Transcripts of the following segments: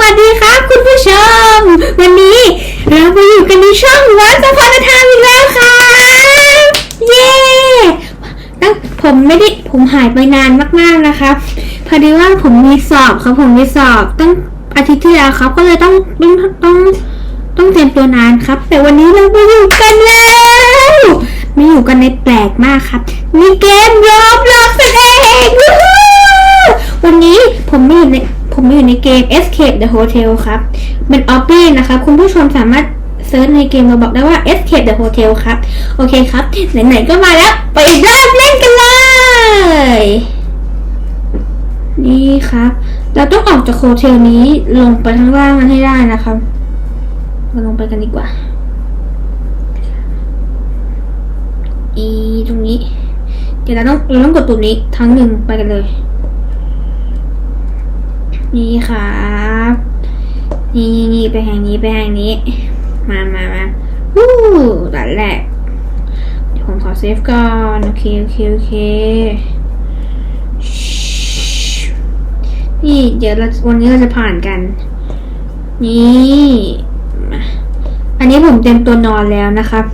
วัสดีครับ คุณผู้ชม วันนี้เราไปอยู่กันในช่องวัดสะพานธรรมอีกแล้วครับเย้ตั้งผมไม่ได้ผมหายไปนานมากๆนะครับพอดีว่าผมมีสอบครับผมมีสอบตั้งอาทิตย์ที่แล้วครับ ก็เลยต้องต้องต้องต้องเตรียมตัวนานครับ แต่วันนี้เราไปอยู่กันแล้วมาอยู่กันในแปลกมากครับ มีเกมรอบรอบแสดงวู้ฮู้วันนี้ผมไม่อยู่ใน ผมไม่อยู่ในเกม Escape the Hotel ครับ เป็นออฟฟี่นะครับ คุณผู้ชมสามารถเซิร์ชในเกมเราบอกได้ว่า Escape the Hotel ครับ โอเคครับ ไหนๆก็มาแล้ว ไปเริ่มเล่นกันเลย นี่ครับ เราต้องออกจากโฮเทลนี้ลงไปข้างล่างกันให้ได้นะครับมาลงไปกันดีกว่า อีตรงนี้ เดี๋ยวเราต้องเราต้องกดปุ่มนี้ทั้งหนึ่งไปกันเลย นี่ครับนี่นี่นี่ไปแห่งนี้ไปแห่งนี้ มามามาวู้ด่านแรกเดี๋ยวผมขอเซฟก่อน โอเค โอเค โอเค นี่เดี๋ยวเราวันนี้เราจะผ่านกัน นี่อันนี้ผมเตรียมตัวนอนแล้วนะครับ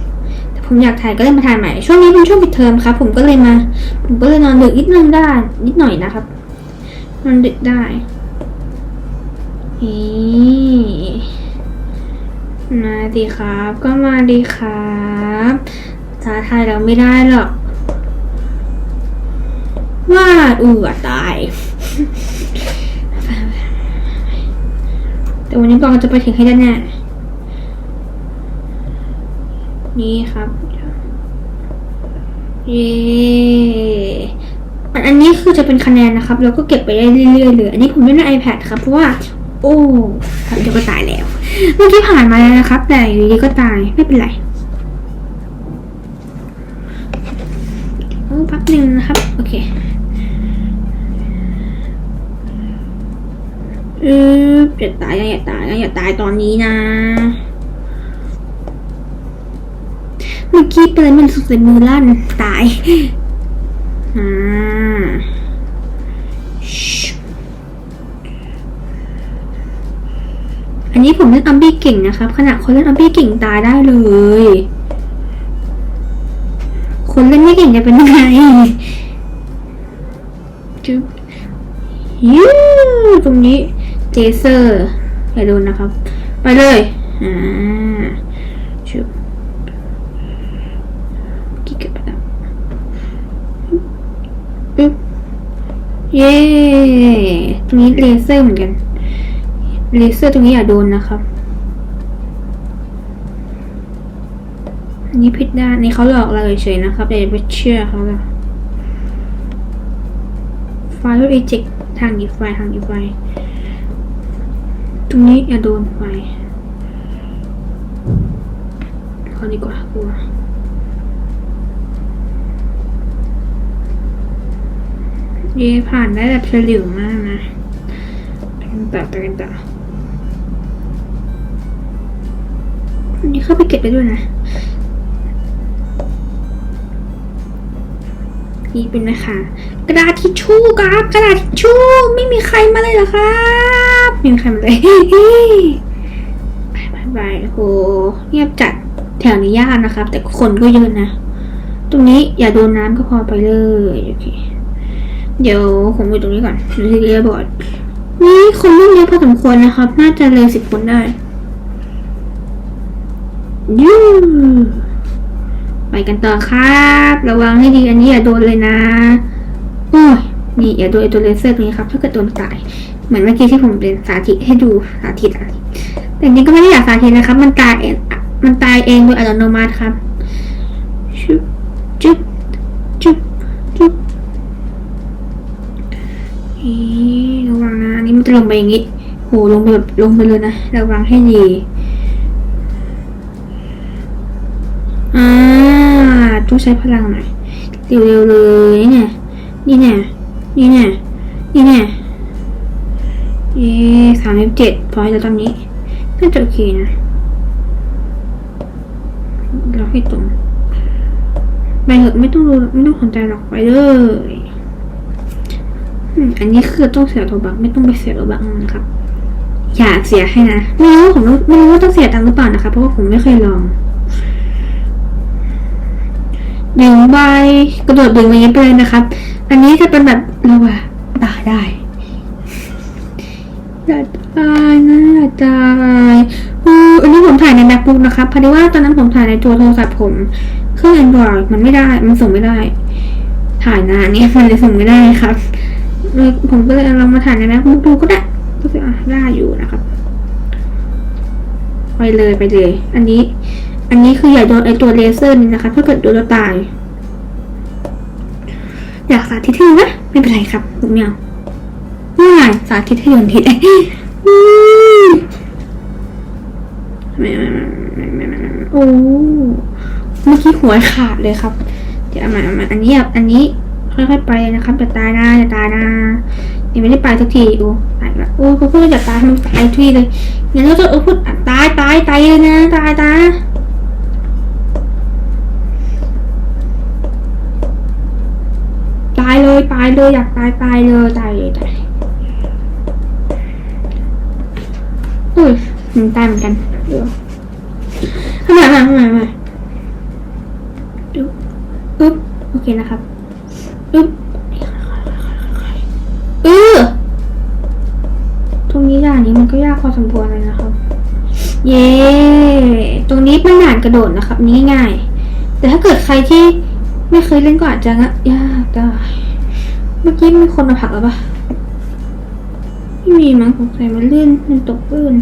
แต่ผมอยากถ่ายก็เลยมาถ่ายใหม่ ช่วงนี้เป็นช่วงปิดเทอมครับ ผมก็เลยมา ผมก็เลยนอนดึกนิดนึงได้ นิดหน่อยนะครับ นอนดึกได้ นี่มาดีครับ ก็มาดีครับท้าทายเราไม่ได้หรอกว่าอือตาย แต่วันนี้กองจะไปถึงให้ได้แน่นี่ครับ เย้อันอันนี้คือจะเป็นคะแนนนะครับ แล้วก็เก็บไปได้เรื่อยๆเลย อันนี้ผมเล่นใน iPad ครับ เพราะว่า โอ้เดี๋ยวก็ตายแล้ว เมื่อกี้ผ่านมาแล้วนะครับ แต่อยู่ดีก็ตายไม่เป็นไรโอ้พักหนึ่งนะครับ โอเคเอออย่าตายนะอย่าตายนะอย่าตายตอนนี้นะ เมื่อกี้เป็นมันสุดเลยมือลั่นตาย อ่า อันนี้ผมเล่นอัมบี้เก่งนะครับขนาดคนเล่นอัมบี้เก่งตายได้เลย คนเล่นไม่เก่งจะเป็นยังไงจุ๊บยูตรงนี้เจเซอร์อย่าโดนนะครับ ไปเลยอ่าชุบกี่เก็บไปแล้วปึ๊บเย้ตรงนี้เลเซอร์เหมือนกัน เลเซอร์ตรงนี้อย่าโดนนะครับอันนี้ผิดด้านนี่เขาหลอกเราเฉยๆนะครับอย่าไปเชื่อเขาละไฟล์เอเจกทางหยิบไฟล์ทางหยิบไฟล์ตรงนี้อย่าโดนไฟเขาดีกว่ากลัวเย่ผ่านได้แบบเฉลียวมากนะไปกันต่อไปกันต่อ อันนี้เข้าไปเก็บได้ด้วยนะ นี่เป็นนะคะ กระดาษทิชชู่ครับ กระดาษทิชชู่ไม่มีใครมาเลยเหรอครับไม่มีใครมาเลยบายบายบายโหเงียบจัดแถวนี้ยากนะครับ แต่คนก็เยอะนะ ตรงนี้อย่าโดนน้ำก็พอไปเลยโอเคเดี๋ยวผมอยู่ตรงนี้ก่อนเรียบอร์ดนี่คนเล่นเยอะพอสมควรนะครับ น่าจะเลยสิบคนได้ ยูไปกันต่อครับ ระวังให้ดีอันนี้อย่าโดนเลยนะ โอ้ยนี่อย่าโดนตัวเลเซอร์ตรงนี้ครับ ถ้าเกิดโดนตาย เหมือนเมื่อกี้ที่ผมเป็นสาธิตให้ดูสาธิตสาธิตแต่จริงๆก็ไม่ได้อยากสาธิตนะครับ มันตายเองมันตายเองโดยอัตโนมัติครับชุบจุ๊บจุ๊บจุ๊บนี่ระวังนะนนี้มันจะลงไปอย่างนี้โหลงไปแบบลงไปเลยนะ ระวังให้ดี ต้องใช้พลังหน่อยเร็วๆเลยนี่เนี่ยนี่เนี่ยนี่เนี่ยนี่เนี่ยเอ๊สามสิบเจ็ดพอแล้วตอนนี้น่าจะโอเคนะเราให้ตรงไปเถอะไม่ต้องรู้ไม่ต้องสนใจหรอกไปเลยอันนี้คือต้องเสียโทบักไม่ต้องไปเสียโทบักนะครับ อยากเสียให้นะไม่รู้ผมไม่รู้ว่าต้องเสียตังค์หรือเปล่านะคะเพราะว่าผมไม่เคยลอง หนึ่งใบกระโดดดึงมาอย่างนี้ไปเลยนะครับ อันนี้จะเป็นแบบเราอะตายได้อย่าตายนะอย่าตายอืออันนี้ผมถ่ายใน MacBook นะครับพอดีว่าตอนนั้นผมถ่ายในตัวโทรศัพท์ผมเครื่อง Android มันไม่ได้ มันส่งไม่ได้ ถ่ายนานเนี่ยมันเลยส่งไม่ได้ครับผมก็เลยลองมาถ่ายใน MacBook ดูก็ได้ก็จะอะได้อยู่นะครับ ไปเลยไปเลย อันนี้ อันนี้คืออย่าโดนไอตัวเลเซอร์นี่นะคะ ถ้าเกิดโดนแล้วตาย อยากสาธิตให้ดูนะไม่เป็นไรครับผมไม่เอาง่สาธิตให้โดนทิศโอ้เมื่อกี้หัวขาดเลยครับ เดี๋ยวเอามาเอามาอันนี้อะอันนี้ค่อยๆไปนะครับอย่าตายนะอย่าตายนะยังไม่ได้ไปสักทีโอ้ตายละโอ้เขาพูดว่าอย่าตายมันตายทุกทีเลยงั้นเราจะเออพูดตายตายตายเลยนะตายตายตาย เลยตายเลยอยากตายตายเลยตายเลยตายอุ้ยมันตายเหมือนกันเดี๋ยวทำไมทำไมทำไมดูอึ๊บโอเคนะครับอึ๊บเออตรงนี้ด่านนี้มันก็ยากพอสมควรเลยนะครับ เย้ตรงนี้เป็นด่านกระโดดนะครับ นี้ง่าย แต่ถ้าเกิดใครที่ไม่เคยเล่นก็อาจจะยากได้ เมื่อกี้มีคนมาผลักแล้วปะไม่มีมั้งสงสัยมันลื่นมันตกลื่น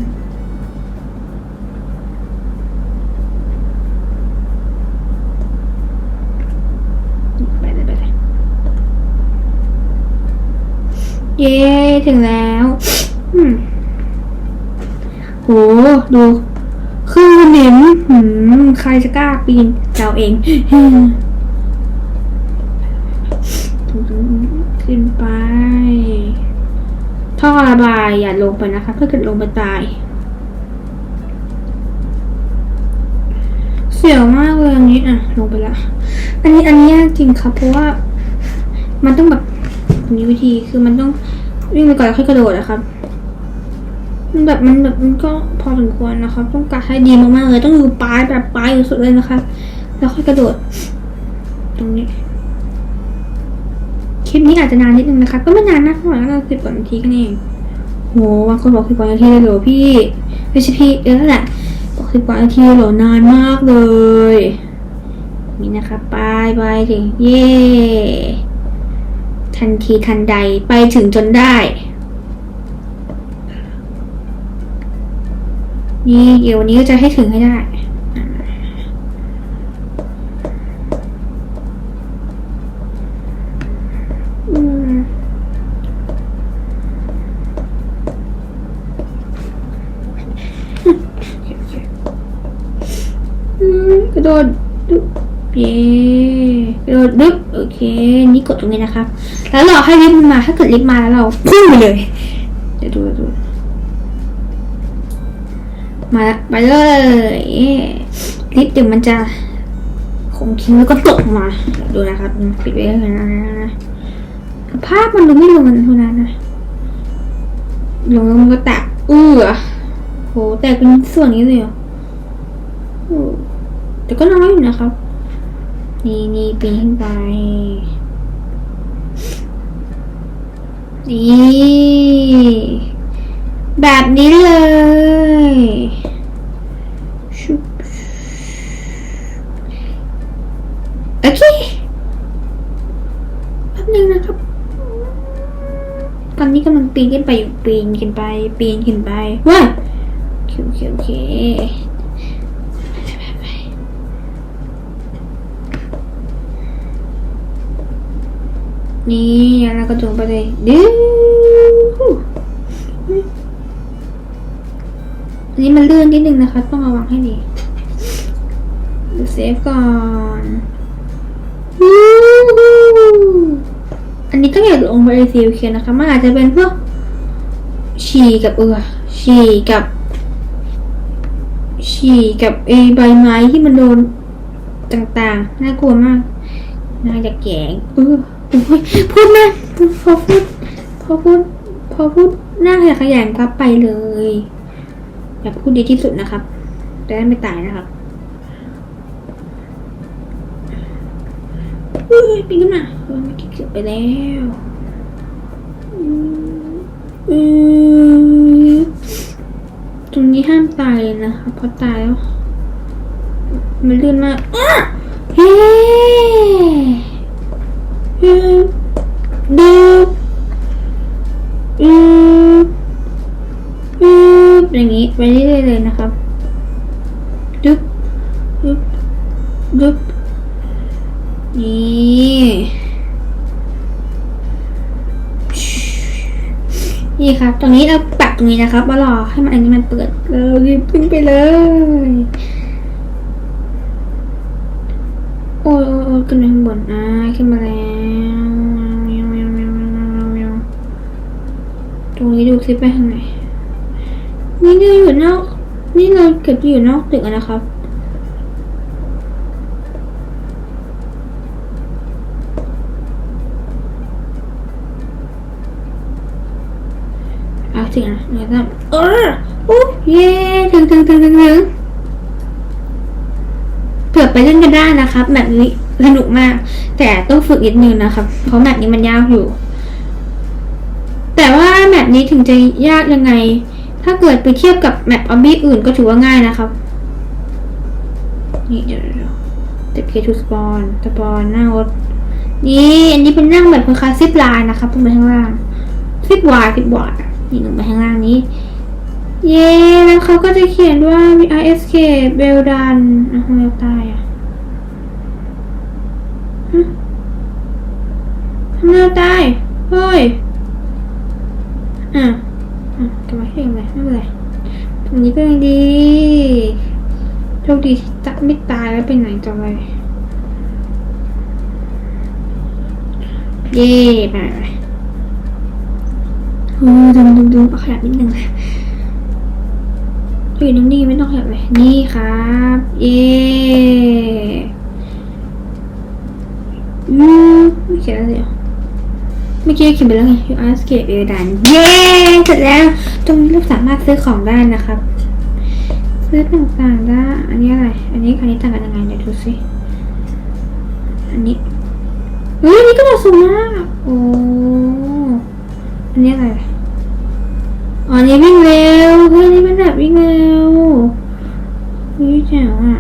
ไปเลยไปเลยเย้ถึงแล้วโหดูคือเหน็มหืมใครจะกล้าปีนเราเอง ขึ้นไป ท่อระบายอย่าลงไปนะคะถ้าเกิดลงไปตาย เสียวมากเลยอันนี้อะลงไปละ อันนี้อันนี้ยากจริงครับเพราะว่า มันต้องแบบมีวิธีคือมันต้องวิ่งไปก่อนแล้วค่อยกระโดดนะครับมันแบบมันแบบมันก็พอสมควรนะครับ ต้องกะให้ดีมากๆเลย ต้องอยู่ปลายแบบปลายอยู่สุดเลยนะคะ แล้วค่อยกระโดด ตรงนี้ คลิปนี้อาจจะนานนิดนึงนะคะ ก็ไม่นานนะประมาณสิบกว่านาทีกันเองโหบางคนบอกสิบกว่านาทีเลยเหรอพี่ไม่ใช่พี่เออแหละบอกสิบกว่านาทีเหรอนานมากเลยนี่นะคะไปไปถึงเย่ทันทีทันใดไปถึงจนได้ นี่เดี๋ยววันนี้ก็จะให้ถึงให้ได้ อืมอืมกระโดดดึ๊บเย้กระโดดดึ๊บโอ เค นี่กดตรงนี้นะครับ แล้วรอให้ลิฟต์มันมา ถ้าเกิดลิฟต์มาแล้วเราพุ่งไปเลย เดี๋ยวดูดู มาละไปเลยลิฟต์เดี๋ยวมันจะคงทิ้งแล้วก็ตกมา ดูนะครับปิดไว้เลยนะภาพมันดูไม่ลงกันเท่านั้นนะลงแล้วมันก็แตกเอื้อโหแตกเป็นส่วนนี้เลยเหรอแต่ก็น้อยอยู่นะครับ นี่นี่ปีนขึ้นไป นี่ แบบนี้เลยชุบโอเคแป๊บนึงนะครับ ตอนนี้กำลังปีนขึ้นไปอยู่ปีนขึ้นไป ปีนขึ้นไปว้าโอเคโอเคโอเค นี่แล้วก็จงไปเลยดื้ออันนี้มันเลื่อนนิดนึงนะคะ ต้องระวังให้ดีดูเซฟก่อนวู้ฮู้อันนี้ต้องอย่าลงไปในซีลเคียนนะคะ มันอาจจะเป็นพวกฉี่กับเออฉี่กับฉี่กับเอใบไม้ที่มันโดนต่างๆ น่ากลัวมาก น่าจะแกงเออโอ้ย พูดนะพอพูดพอพูดพอพูดหน้าขยะแขยงครับไปเลยแบบพูดดีที่สุดนะครับจะได้ไม่ตายนะครับเฮ้ยปีนขึ้นมาเออไม่คิดเกือบไปแล้วอือตรงนี้ห้ามตายเลยนะคะเพราะตายแล้วมันลื่นมากอ้าเฮ้ อืมอืมอย่างนี้ไปเรื่อยๆเลยนะครับดึบดึบดึบนี่นี่ครับ ตรงนี้เราปรับตรงนี้นะครับว่ารอให้มันอันนี้มันเปิดเรารีบขึ้นไปเลย โอ้ยโอ้ยโอ้ยขึ้นไปข้างบนอ่าขึ้นมาแล้วตรงนี้ดูซิไปทางไหน นี่เราอยู่นอก นี่เราเก็บอยู่นอกตึกนะครับเอาถึงนะเดี๋ยวนะเออโอ้เย้ถึงถึงถึงถึงถึง เผื่อไปเล่นกันได้นะครับแบบนี้สนุกมาก แต่ต้องฝึกนิดนึงนะครับ เพราะแบบนี้มันยากอยู่ แต่ว่าแบบนี้ถึงจะยากยังไง ถ้าเกิดไปเทียบกับแมปออบบี้อื่นก็ถือว่าง่ายนะครับ นี่เดี๋ยวเดี๋ยวเคทูสปอนสปอนหน้ารถนี่อันนี้เป็นนั่งแบบคล้ายๆซิปไลน์นะครับลงไปข้างล่างซิปวายซิปวายนี่ลงไปข้างล่างนี้ เย้แล้วเขาก็จะเขียนว่า VRSK เบลดันอะทำไมตายอะฮะทำไมตาย เฮ้ย อะอะกลับมาเองเลยไม่เป็นไรตรงนี้ก็ยังดีโชคดีจะไม่ตายแล้วไปไหนต่อไปเย้ไปไปโอ้ดูดูดูขยับนิดนึง อยู่นิ่งๆไม่ต้องขยับเลยนี่ครับ เย้อืมไม่เขียนแล้วเดี๋ยวเมื่อกี้เขียนไปแล้วไง you ask it เอดันเย้เสร็จแล้วตรงนี้เราสามารถซื้อของได้นะครับ ซื้อต่างๆได้ อันนี้อะไร อันนี้อันนี้ต่างกันยังไงเดี๋ยวดูสิ อันนี้เฮ้ยอันนี้ก็เหมาะสมมากโอ้อันนี้อะไรอ๋อนนี้วิ่งเร็วเฮ้ยอันนี่มันแบบวิ่งเร็ว ช่ว่า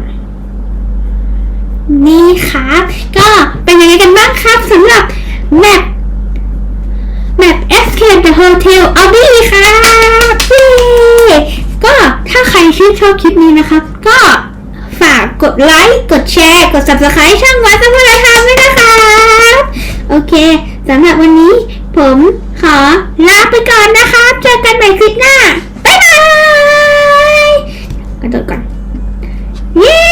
นี่ครับ ก็เป็นยังไงกันบ้างครับสำหรับแมปแมป Escape the Hotel Abbey ครับก็ถ้าใครชื่นชอบคลิปนี้นะครับ ก็ฝากกดไลค์ กดแชร์ กด subscribe ช่องวัดสมุไรทามด้วยนะครับ โอเคสำหรับวันนี้ผมขอลาไปก่อนนะครับ เจอกันใหม่คลิปหน้า บ๊ายบายกระโดดก่อน Yeah!